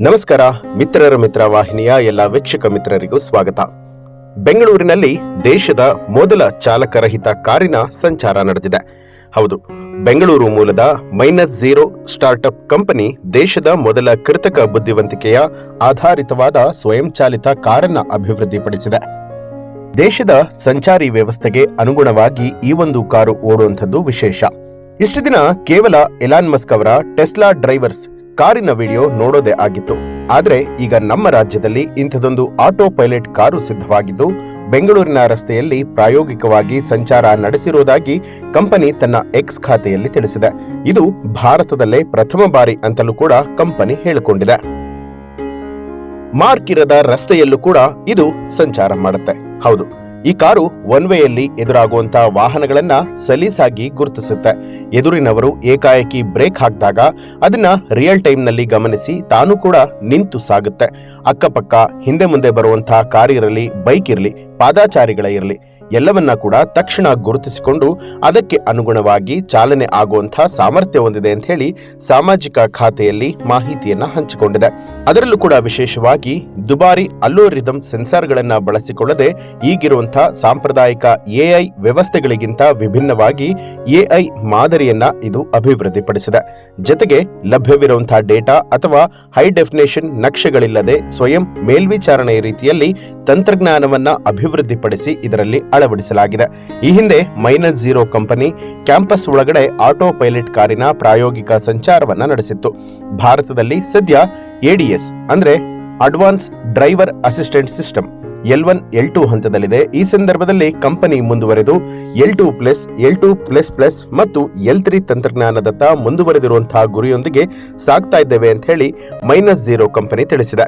ನಮಸ್ಕಾರ, ಮಿತ್ರರ ಮಿತ್ರ ವಾಹಿನಿಯ ಎಲ್ಲ ವೀಕ್ಷಕ ಮಿತ್ರರಿಗೂ ಸ್ವಾಗತ. ಬೆಂಗಳೂರಿನಲ್ಲಿ ದೇಶದ ಮೊದಲ ಚಾಲಕರಹಿತ ಕಾರಿನ ಸಂಚಾರ ನಡೆದಿದೆ. ಹೌದು, ಬೆಂಗಳೂರು ಮೂಲದ ಮೈನಸ್ ಝೀರೋ ಸ್ಟಾರ್ಟ್ಅಪ್ ಕಂಪನಿ ದೇಶದ ಮೊದಲ ಕೃತಕ ಬುದ್ಧಿವಂತಿಕೆಯ ಆಧಾರಿತವಾದ ಸ್ವಯಂಚಾಲಿತ ಕಾರನ್ನು ಅಭಿವೃದ್ಧಿಪಡಿಸಿದೆ. ದೇಶದ ಸಂಚಾರಿ ವ್ಯವಸ್ಥೆಗೆ ಅನುಗುಣವಾಗಿ ಈ ಒಂದು ಕಾರು ಓಡುವಂಥದ್ದು ವಿಶೇಷ. ಇಷ್ಟು ದಿನ ಕೇವಲ ಎಲಾನ್ ಮಸ್ಕ್ ಅವರ ಟೆಸ್ಲಾ ಡ್ರೈವರ್ಸ್ ಕಾರಿನ ವಿಡಿಯೋ ನೋಡೋದೇ ಆಗಿತ್ತು. ಆದರೆ ಈಗ ನಮ್ಮ ರಾಜ್ಯದಲ್ಲಿ ಇಂಥದೊಂದು ಆಟೋ ಪೈಲಟ್ ಕಾರು ಸಿದ್ಧವಾಗಿದ್ದು, ಬೆಂಗಳೂರಿನ ರಸ್ತೆಯಲ್ಲಿ ಪ್ರಾಯೋಗಿಕವಾಗಿ ಸಂಚಾರ ನಡೆಸಿರುವುದಾಗಿ ಕಂಪನಿ ತನ್ನ ಎಕ್ಸ್ ಖಾತೆಯಲ್ಲಿ ತಿಳಿಸಿದೆ. ಇದು ಭಾರತದಲ್ಲೇ ಪ್ರಥಮ ಬಾರಿ ಅಂತಲೂ ಕೂಡ ಕಂಪನಿ ಹೇಳಿಕೊಂಡಿದೆ. ಮಾರ್ಕ್ ಇರದ ರಸ್ತೆಯಲ್ಲೂ ಕೂಡ ಇದು ಸಂಚಾರ ಮಾಡುತ್ತೆ. ಹೌದು. ಈ ಕಾರು ಒನ್ ವೇಯಲ್ಲಿ ಎದುರಾಗುವಂತಹ ವಾಹನಗಳನ್ನ ಸಲೀಸಾಗಿ ಗುರುತಿಸುತ್ತೆ. ಎದುರಿನವರು ಏಕಾಏಕಿ ಬ್ರೇಕ್ ಹಾಕಿದಾಗ ಅದನ್ನ ರಿಯಲ್ ಟೈಮ್ನಲ್ಲಿ ಗಮನಿಸಿ ತಾನು ಕೂಡ ನಿಂತು ಸಾಗುತ್ತೆ. ಅಕ್ಕಪಕ್ಕ, ಹಿಂದೆ ಮುಂದೆ ಬರುವಂತಹ ಕಾರ್ ಇರಲಿ ಬೈಕ್ ಇರಲಿ, ಪಾದಾಚಾರಿಗಳ ಇರಲಿ ಎಲ್ಲವನ್ನ ಕೂಡ ತಕ್ಷಣ ಗುರುತಿಸಿಕೊಂಡು ಅದಕ್ಕೆ ಅನುಗುಣವಾಗಿ ಚಾಲನೆ ಆಗುವಂತಹ ಸಾಮರ್ಥ್ಯ ಹೊಂದಿದೆ ಅಂತ ಹೇಳಿ ಸಾಮಾಜಿಕ ಖಾತೆಯಲ್ಲಿ ಮಾಹಿತಿಯನ್ನ ಹಂಚಿಕೊಂಡಿದೆ. ಅದರಲ್ಲೂ ಕೂಡ ವಿಶೇಷವಾಗಿ ದುಬಾರಿ ಅಲ್ಲೋರಿದಮ್ ಸೆನ್ಸಾರ್ಗಳನ್ನ ಬಳಸಿಕೊಳ್ಳದೆ ಈಗಿರುವಂತಹ ಸಾಂಪ್ರದಾಯಿಕ ಎಐ ವ್ಯವಸ್ಥೆಗಳಿಗಿಂತ ವಿಭಿನ್ನವಾಗಿ ಎಐ ಮಾದರಿಯನ್ನ ಇದು ಅಭಿವೃದ್ಧಿಪಡಿಸಿದೆ. ಜೊತೆಗೆ ಲಭ್ಯವಿರುವಂತಹ ಡೇಟಾ ಅಥವಾ ಹೈ ಡೆಫಿನೇಷನ್ ನಕ್ಷೆಗಳಿಲ್ಲದೆ ಸ್ವಯಂ ಮೇಲ್ವಿಚಾರಣೆಯ ರೀತಿಯಲ್ಲಿ ತಂತ್ರಜ್ಞಾನವನ್ನ ಅಭಿವೃದ್ಧಿಪಡಿಸಿ ಇದರಲ್ಲಿ ಅಳವಡಿಸಲಾಗಿದೆ. ಈ ಹಿಂದೆ ಮೈನಸ್ ಝೀರೋ ಕಂಪನಿ ಕ್ಯಾಂಪಸ್ ಒಳಗಡೆ ಆಟೋ ಪೈಲಟ್ ಕಾರಿನ ಪ್ರಾಯೋಗಿಕ ಸಂಚಾರವನ್ನ ನಡೆಸಿತ್ತು. ಭಾರತದಲ್ಲಿ ಸದ್ಯ ಎಡಿಎಸ್ ಅಂದ್ರೆ advance driver assistant system L one, L two ಹಂತದಲ್ಲಿದೆ. ಈ ಸಂದರ್ಭದಲ್ಲಿ ಕಂಪನಿ ಮುಂದುವರೆದು L two plus, L two plus plus ಮತ್ತು ಎಲ್ ತ್ರೀ ತಂತ್ರಜ್ಞಾನದತ್ತ ಮುಂದುವರೆದಿರುವಂತಹ ಗುರಿಯೊಂದಿಗೆ ಸಾಗ್ತಾ ಇದ್ದೇವೆ ಅಂತ ಹೇಳಿ ಮೈನಸ್ ಝೀರೋ ಕಂಪನಿ ತಿಳಿಸಿದೆ.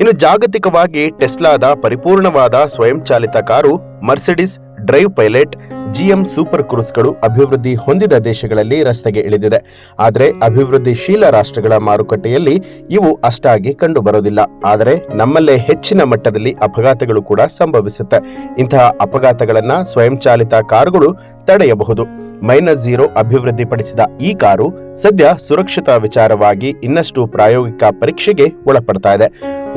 ಇನ್ನು ಜಾಗತಿಕವಾಗಿ ಟೆಸ್ಲಾದ ಪರಿಪೂರ್ಣವಾದ ಸ್ವಯಂಚಾಲಿತ car Mercedes, drive pilot, GM super ಕ್ರೂಸ್ಗಳು ಅಭಿವೃದ್ಧಿ ಹೊಂದಿದ ದೇಶಗಳಲ್ಲಿ ರಸ್ತೆಗೆ ಇಳಿದಿದೆ. ಆದರೆ ಅಭಿವೃದ್ಧಿಶೀಲ ರಾಷ್ಟ್ರಗಳ ಮಾರುಕಟ್ಟೆಯಲ್ಲಿ ಇವು ಅಷ್ಟಾಗಿ ಕಂಡುಬರುವುದಿಲ್ಲ. ಆದರೆ ನಮ್ಮಲ್ಲೇ ಹೆಚ್ಚಿನ ಮಟ್ಟದಲ್ಲಿ ಅಪಘಾತಗಳು ಕೂಡ ಸಂಭವಿಸುತ್ತೆ. ಇಂತಹ ಅಪಘಾತಗಳನ್ನು ಸ್ವಯಂಚಾಲಿತ ಕಾರುಗಳು ತಡೆಯಬಹುದು. ಮೈನಸ್ ಝೀರೋ ಅಭಿವೃದ್ಧಿಪಡಿಸಿದ ಈ ಕಾರು ಸದ್ಯ ಸುರಕ್ಷಿತ ವಿಚಾರವಾಗಿ ಇನ್ನಷ್ಟು ಪ್ರಾಯೋಗಿಕ ಪರೀಕ್ಷೆಗೆ ಒಳಪಡ್ತಾ ಇದೆ.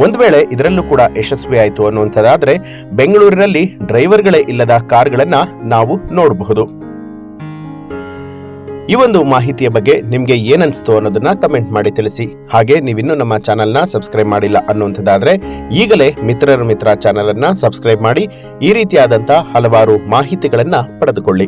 ಒಂದು ವೇಳೆ ಇದರಲ್ಲೂ ಕೂಡ ಯಶಸ್ವಿಯಾಯಿತು ಅನ್ನುವಂಥದ್ದಾದರೆ ಬೆಂಗಳೂರಿನಲ್ಲಿ ಡ್ರೈವರ್ಗಳೇ ಇಲ್ಲದ ಕಾರ್ಗಳನ್ನು ನಾವು ನೋಡಬಹುದು. ಈ ಒಂದು ಮಾಹಿತಿಯ ಬಗ್ಗೆ ನಿಮಗೆ ಏನನ್ಸ್ತು ಅನ್ನೋದನ್ನ ಕಮೆಂಟ್ ಮಾಡಿ ತಿಳಿಸಿ. ಹಾಗೆ ನೀವಿನ್ನೂ ನಮ್ಮ ಚಾನೆಲ್ನ ಸಬ್ಸ್ಕ್ರೈಬ್ ಮಾಡಿಲ್ಲ ಅನ್ನುವಂಥದ್ದಾದ್ರೆ ಈಗಲೇ ಮಿತ್ರರ ಮಿತ್ರ ಚಾನೆಲ್ ಅನ್ನ ಸಬ್ಸ್ಕ್ರೈಬ್ ಮಾಡಿ ಈ ರೀತಿಯಾದಂಥ ಹಲವಾರು ಮಾಹಿತಿಗಳನ್ನು ಪಡೆದುಕೊಳ್ಳಿ.